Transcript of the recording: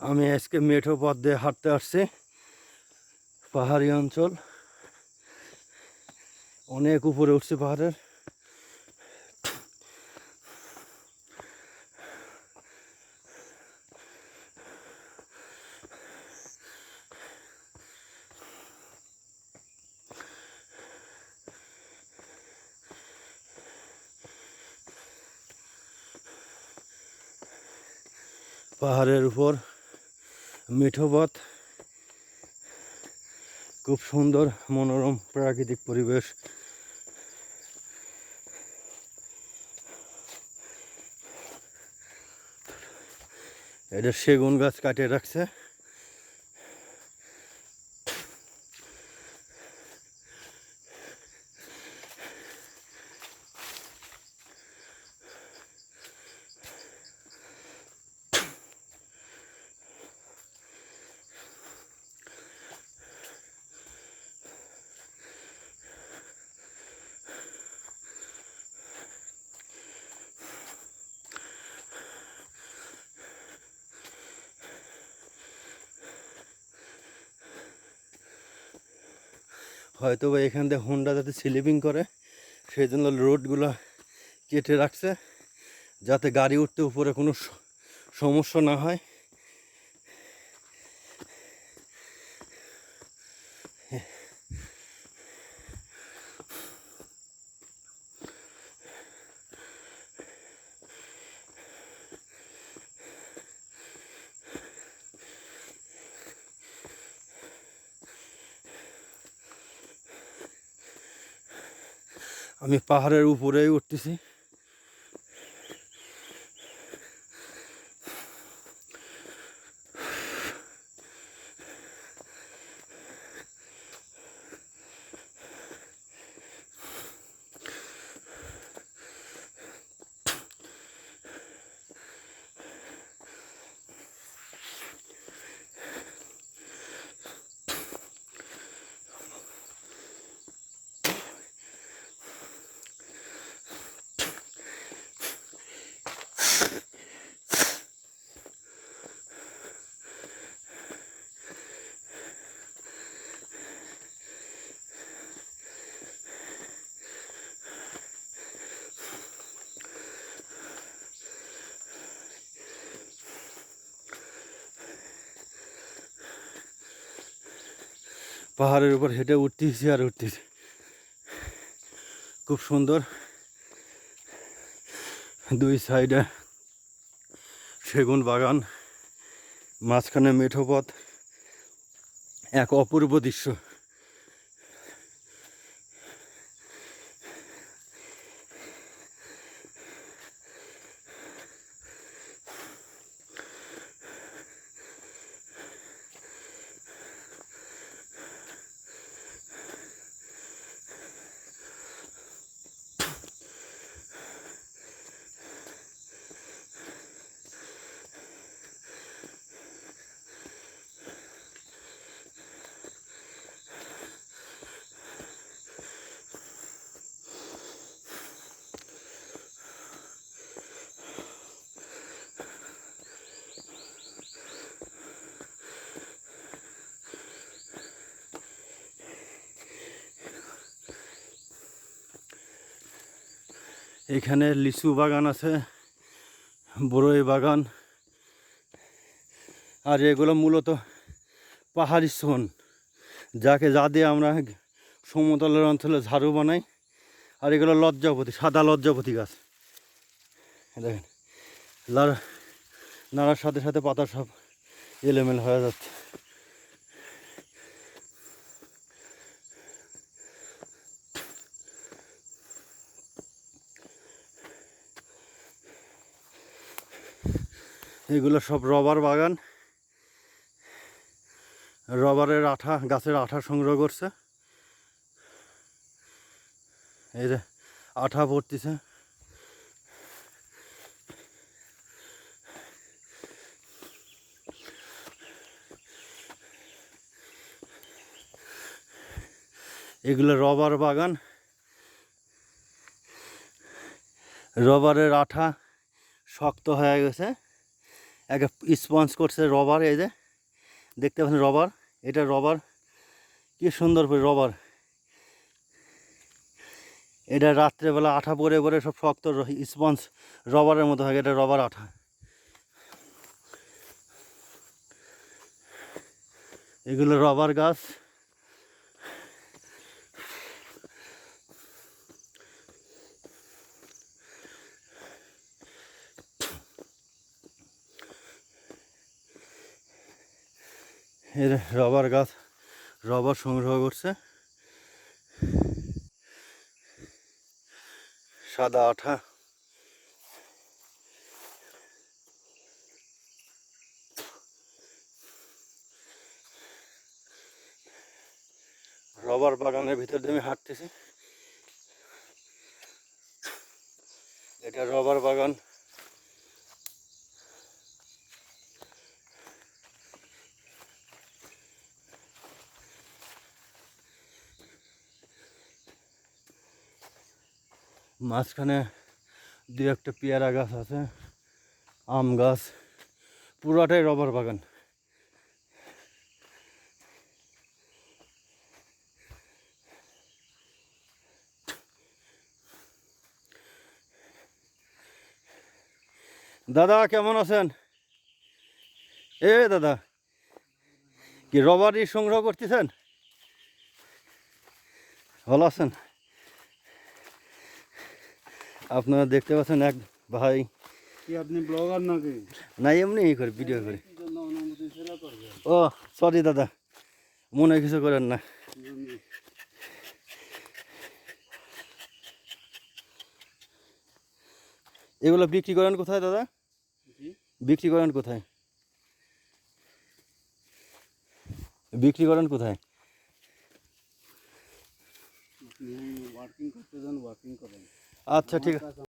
আমি আজকে মেঠো পথ দিয়ে হাঁটতে আসছি, পাহাড়ি অঞ্চল। অনেক উপরে উঠছে পাহাড়ের। পাহাড়ের উপর মিঠো পথ খুব সুন্দর মনোরম প্রাকৃতিক পরিবেশ। এটা সেগুন গাছ কাটিয়ে রাখছে। হয়তো বা এখান দিয়ে হোন্ডা যাতে স্লিপিং করে সেই জন্য রোডগুলো কেটে রাখছে, যাতে গাড়ি উঠতে উপরে কোনো সমস্যা না হয়। আমি পাহাড়ের উপরেই উঠতেছি। পাহাড়ের উপর হেঁটে উঠতেছি আর উঠতেছি। খুব সুন্দর। দুই সাইডে সেগুন বাগান, মাঝখানে মেঠো পথ, এক অপূর্ব দৃশ্য। এখানে লিচু বাগান আছে বড়ই বাগান। আর এগুলো মূলত পাহাড়ি সোন যাকে যা দিয়ে আমরা সমতলের অঞ্চলে ঝাড়ু বানাই। আর এগুলো লজ্জাপতি, সাদা লজ্জাপতি গাছ। দেখেন নাড়ার সাথে সাথে পাতা সব এলোমেল হয়ে যাচ্ছে। এগুলো সব রবার বাগান। রবারের আঠা, গাছের আঠা সংগ্রহ করছে। এই যে আঠা পড়তেছে। এগুলো রবার বাগান। রবারের আঠা শক্ত হয়ে গেছে। একটা স্পঞ্জ করছে রবার, এই যে। দেখতে পাচ্ছেন রবার? এটা রবার, কি সুন্দর করে রবার। এটা রাত্রেবেলা আঠা পরে পরে সব শক্ত স্পঞ্জ রবারের মতো হয়, এটা রবার আঠা। এগুলো রবার গাছ। এর রবার গাছ, রবার সংগ্রহ করছে। সাদা আঠা। রবার বাগানের ভিতর দিয়ে আমি হাঁটতেছি। এটা রবার বাগান। মাঝখানে দু একটা পেয়ারা গাছ আছে, আম গাছ, পুরাটাই রবার বাগান। দাদা, কেমন আছেন? এ দাদা, কি রবারই সংগ্রহ করতেছেন? ভালো আছেন? আপনারা দেখতে পাচ্ছেন এক ভাই। কি আপনি ব্লগার নাকি? না এমনি ই করে ভিডিও করে। ও সরি দাদা মনে কিছু করেন না। এগুলো বিক্রি করেন কোথায় দাদা? বিক্রি করেন কোথায়? বিক্রি করেন কোথায়? ওয়ার্কিং করতে যান ওয়ার্কিং করেন। আচ্ছা ঠিক আছে।